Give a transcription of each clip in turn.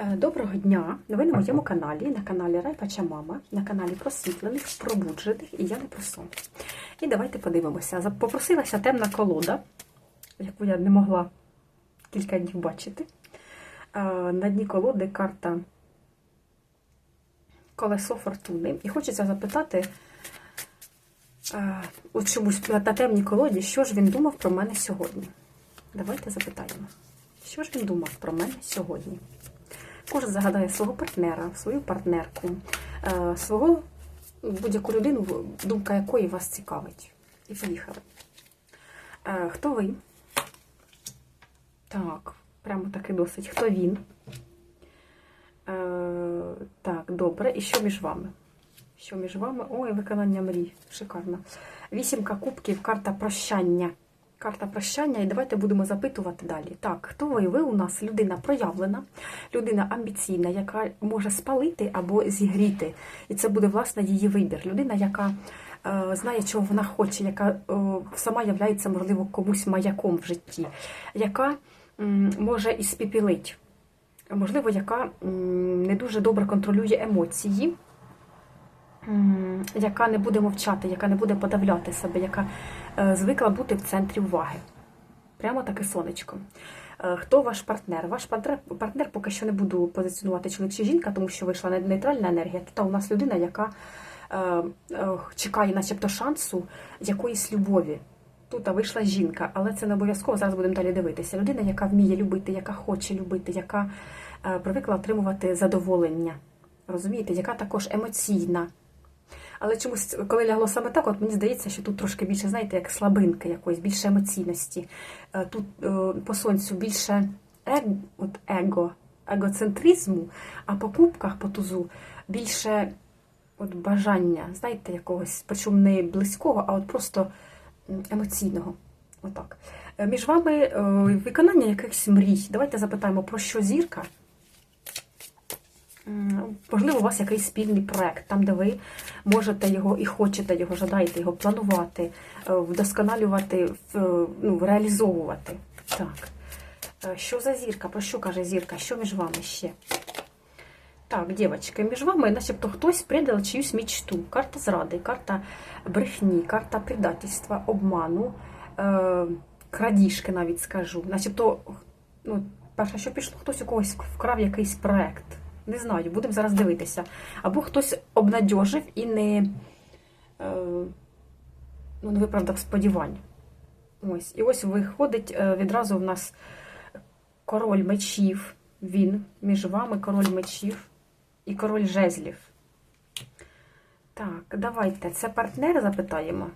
Е, Доброго дня! Ви на моєму каналі, на каналі Райпача Мама, на каналі просвітлених, пробуджених і я не про сон. І давайте подивимося. Попросилася темна колода, яку я не могла кілька днів бачити. Е, На дні колоди карта Колесо Фортуни. І хочеться запитати, е, от чомусь на темній колоді, що ж він думав про мене сьогодні. Давайте запитаємо, що ж він думав про мене сьогодні. Кожен загадає свого партнера, свою партнерку, е, свого будь-яку людину, думка якої вас цікавить. І поїхали. Е, Хто ви? Так, прямо таки досить. Хто він? Е, Так, добре. І що між вами? Що між вами? Ой, виконання мрій. Шикарно. Вісімка кубків, карта прощання. Карта прощання, і давайте будемо запитувати далі. Так, хто ви? Ви у нас людина проявлена, людина амбіційна, яка може спалити або зігріти. І це буде власне її вибір. Людина, яка е, знає, чого вона хоче, яка е, сама являється, можливо, комусь маяком в житті, яка м, може і спіпілить. Можливо, яка не дуже добре контролює емоції, яка не буде мовчати, яка не буде подавляти себе, яка е, звикла бути в центрі уваги. Прямо таке сонечко. Е, Хто ваш партнер? Ваш партнер, партнер поки що не буду позиціонувати чоловік чи жінка, тому що вийшла нейтральна енергія. Тут у нас людина, яка е, чекає, начебто, шансу якоїсь любові. Тут вийшла жінка, але це не обов'язково. Зараз будемо далі дивитися. Людина, яка вміє любити, яка хоче любити, яка привикла отримувати задоволення. Розумієте, яка також емоційна. Але чомусь, коли лягло саме так, от мені здається, що тут трошки більше, знаєте, як слабинка якоїсь, більше емоційності. Е, Тут е, по сонцю більше его, егоцентризму, а по кубках, по тузу більше от бажання, знаєте, якогось, причому не близького, а от просто емоційного. Отак. Е, Між вами виконання якихось мрій. Давайте запитаємо, про що зірка. Можливо, у вас якийсь спільний проект, там, де ви можете його і хочете його, жадаєте його планувати, е, вдосконалювати, ну, реалізовувати. Так. Е, Що за зірка? Про що каже зірка? Що між вами ще? Так, дівчатки, між вами, начебто, хтось придав чиюсь мічту. Карта зради, карта брехні, карта предательства, обману, е, крадіжки навіть скажу. Начебто, ну, перше, що пішло, хтось у когось вкрав якийсь проект. Не знаю, будемо зараз дивитися. Або хтось обнадьожив і не, е, ну, не виправдав сподівань. Ось. І ось виходить е, відразу в нас король мечів. Він між вами король мечів і король жезлів. Так, давайте. Це партнер запитаємо.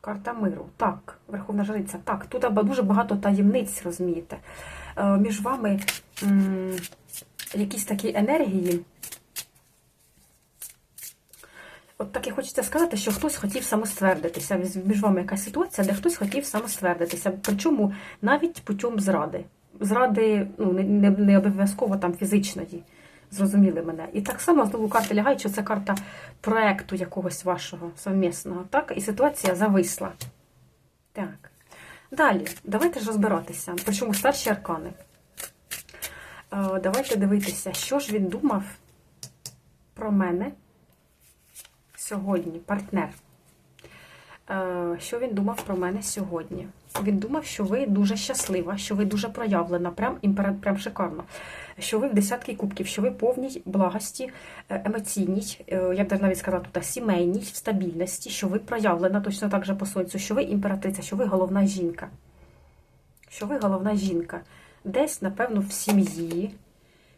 Карта миру. Так, Верховна Жриця. Так, тут дуже багато таємниць, розумієте. Е, Між вами якісь такі енергії. От так і хочеться сказати, що хтось хотів самоствердитися. Між вами якась ситуація, де хтось хотів самоствердитися. Причому навіть путем зради. Зради ну, не, не, обов'язково там фізичної. Зрозуміли мене. І так само знову карта лягають, що це карта проекту якогось вашого совмісного. Так, і ситуація зависла. Так. Далі, давайте ж розбиратися. Причому старші аркани. Е, Давайте дивитися, що ж він думав про мене сьогодні, партнер. Е, Що він думав про мене сьогодні? Він думав, що ви дуже щаслива, що ви дуже проявлена, прям, прям шикарно. Що ви в десятки кубків, що ви повній благості, е, емоційній, я б навіть сказала тут, сімейній, в стабільності, що ви проявлена точно так же по сонцю, що ви імператриця, що ви головна жінка. Що ви головна жінка. Десь, напевно, в сім'ї.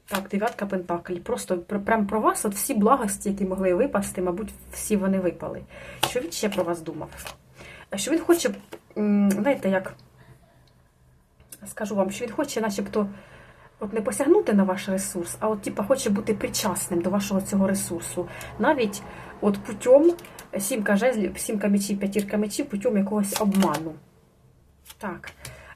Так, дев'ятка пентаклів. Просто прям про вас, от всі благості, які могли випасти, мабуть, всі вони випали. Що він ще про вас думав? Що він хоче, знаєте, як скажу вам, що він хоче, начебто, от не посягнути на ваш ресурс, а от типа хоче бути причасним до вашого цього ресурсу. Навіть от путем сімка жезлів, сімка мечів, п'ятірка мечів, путем якогось обману. Так.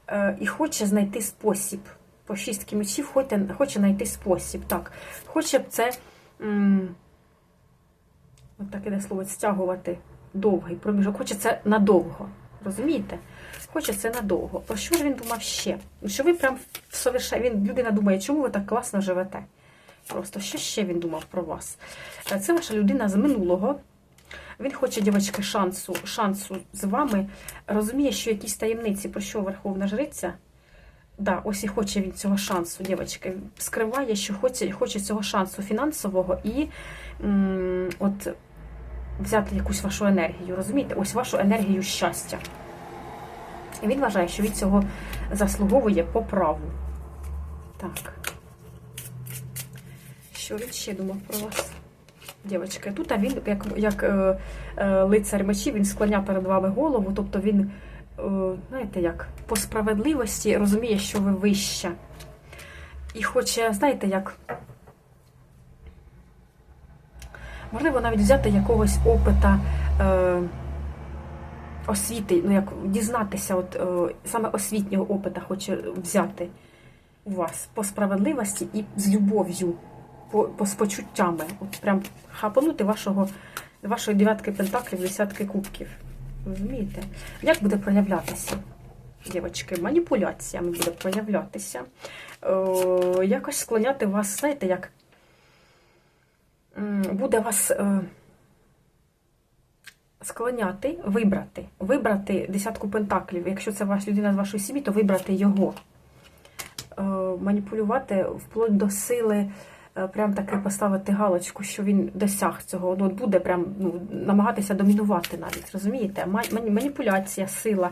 Е, і хоче знайти спосіб. По шістки мечів хоче, хоче знайти спосіб. Так. Хоче б це, м, от так слово, стягувати довгий проміжок. Хоче це надовго. Розумієте? Хоче це надовго. Про що ж він думав ще? Ну, Що ви прям в соверша... Він людина думає, чому ви так класно живете? Просто що ще він думав про вас? Е, Це ваша людина з минулого. Він хоче, дівчатки, шансу, шансу з вами. Розуміє, що якісь таємниці, про що Верховна Жриця. Да, ось і хоче він цього шансу, дівчатки. Скриває, що хоче, хоче цього шансу фінансового і м, от взяти якусь вашу енергію. Розумієте? Ось вашу енергію щастя. І він вважає, що він цього заслуговує по праву. Так. Що він ще думав про вас? Дівчатки, тут він, як, як е, е, лицар мечів, він склоняв перед вами голову, тобто він, е, знаєте, як по справедливості розуміє, що ви вища. І хоче, знаєте, як. Можливо, навіть взяти якогось опита е, освіти, ну як дізнатися, от е, саме освітнього опита хоче взяти у вас по справедливості і з любов'ю, по, по з почуттями. От прям хапанути вашого, вашої дев'ятки пентаклів, десятки кубків. Розумієте? Як буде проявлятися? Дівочки, маніпуляціями буде проявлятися. Е, якось склоняти вас, знаєте, як буде вас е, склоняти, вибрати. Вибрати десятку пентаклів. Якщо це ваша людина з вашої сім'ї, то вибрати його. Е, маніпулювати вплоть до сили, прям таки поставити галочку, що він досяг цього. Ну, буде прям ну, намагатися домінувати навіть, розумієте? Маніпуляція, сила.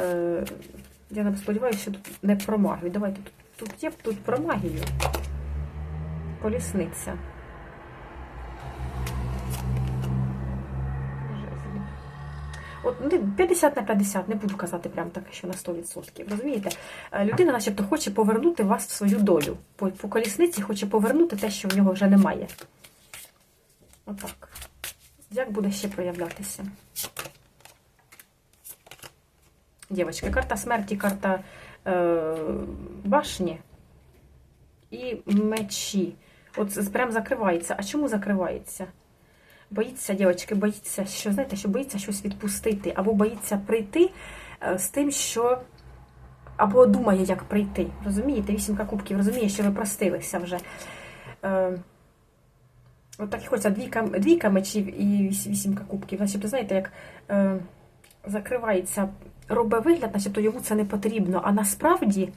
Е, Я не сподіваюся, що тут не про магію. Давайте тут, тут є тут про магію. Колісниця. 50 на 50, не буду казати прям так, що на 100%. Розумієте? Е, Людина, начебто, хоче повернути вас в свою долю. По, по колісниці хоче повернути те, що в нього вже немає. Отак. Як буде ще проявлятися? Дівчатки, карта смерті, карта е, башні і мечі. От прям закривається. А чому закривається? Боїться, дівчатки, боїться, що знаєте, що боїться щось відпустити, або боїться прийти е, з тим, що. Або думає, як прийти. Розумієте? Вісімка кубків розуміє, що ви простилися вже. Е, От так і хочеться двійка, двійка мечів і вісімка кубків. Начебто, знаєте, як е, закривається, робить вигляд, начебто йому це не потрібно. А насправді,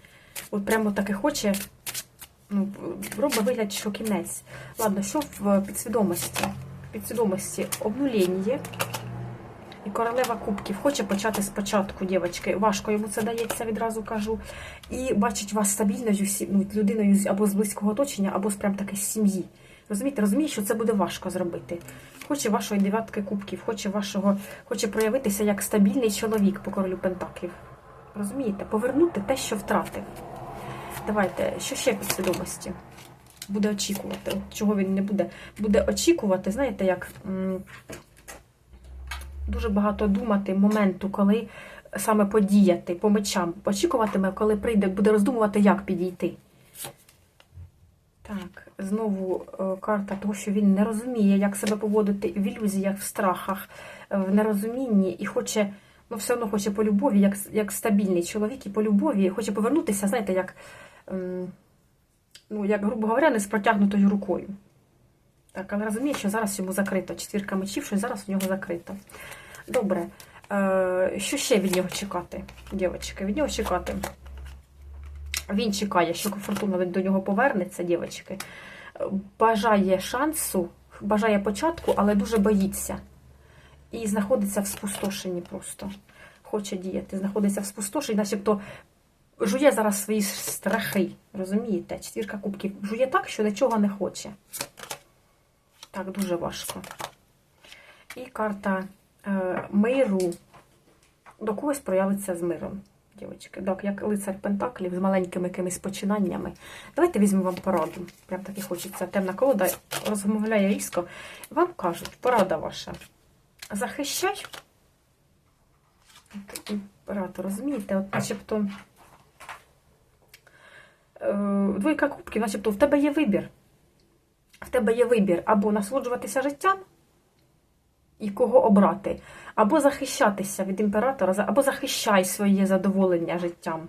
от прямо так і хоче, ну, робить вигляд, що кінець. Ладно, що в підсвідомості? Підсвідомості обнулення і королева кубків хоче почати спочатку, дівчатки. Важко йому це дається, відразу кажу. І бачить вас стабільною ну, людиною або з близького оточення, або з прям таки з сім'ї. Розумієте, розуміє, що це буде важко зробити. Хоче вашої дев'ятки кубків, хоче вашого, хоче проявитися як стабільний чоловік по королю Пентаклів. Розумієте? Повернути те, що втратив. Давайте, що ще під свідомості? Буде очікувати. От чого він не буде? Буде очікувати, знаєте, як дуже багато думати моменту, коли саме подіяти по мечам. Очікуватиме, коли прийде, буде роздумувати, як підійти. Так, знову е, карта того, що він не розуміє, як себе поводити в ілюзіях, в страхах, е, в нерозумінні і хоче, ну все одно хоче по любові, як, як стабільний чоловік і по любові, хоче повернутися, знаєте, як, ну, як, грубо говоря, не з протягнутою рукою. Так, але розуміє, що зараз йому закрито. Четвірка мечів, що зараз у нього закрито. Добре. Е, що ще від нього чекати, дівчатки? Від нього чекати. Він чекає, що фортуна до нього повернеться, дівчатки. Бажає шансу, бажає початку, але дуже боїться. І знаходиться в спустошенні просто. Хоче діяти, знаходиться в спустошенні, начебто жує зараз свої страхи. Розумієте? Четвірка кубків жує так, що нічого не хоче. Так, дуже важко. І карта е, миру до когось проявиться з миром. Дівчатки, так, як лицар Пентаклів з маленькими якимись починаннями. Давайте візьмемо вам пораду. Прям таки хочеться. Темна колода розмовляє різко. Вам кажуть, порада ваша. Захищай. От розумієте, от начебто. Е, Двойка кубків, начебто, в тебе є вибір. В тебе є вибір або насолоджуватися життям, і кого обрати. Або захищатися від імператора, або захищай своє задоволення життям.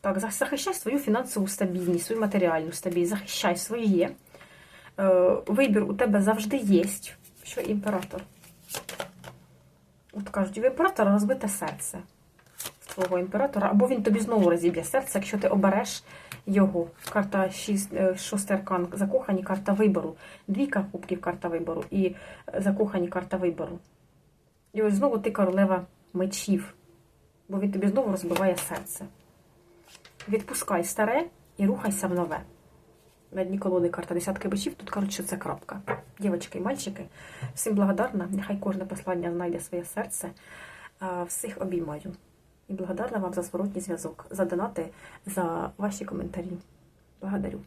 Так, захищай свою фінансову стабільність, свою матеріальну стабільність, захищай своє. Е, вибір у тебе завжди є. Що імператор? От кажуть, у імператора розбите серце в твого імператора, або він тобі знову розіб'є серце, якщо ти обереш його. Карта 6, шостий аркан закохані, карта вибору. Двійка кубків карта вибору і е, закохані карта вибору. І ось знову ти королева мечів, бо він тобі знову розбиває серце. Відпускай старе і рухайся в нове. На дні колоди карта десятки бичів, тут що це крапка. Дівчатки і мальчики, всім благодарна. Нехай кожне послання знайде своє серце. Всіх обіймаю. І благодарна вам за зворотній зв'язок, за донати, за ваші коментарі. Благодарю.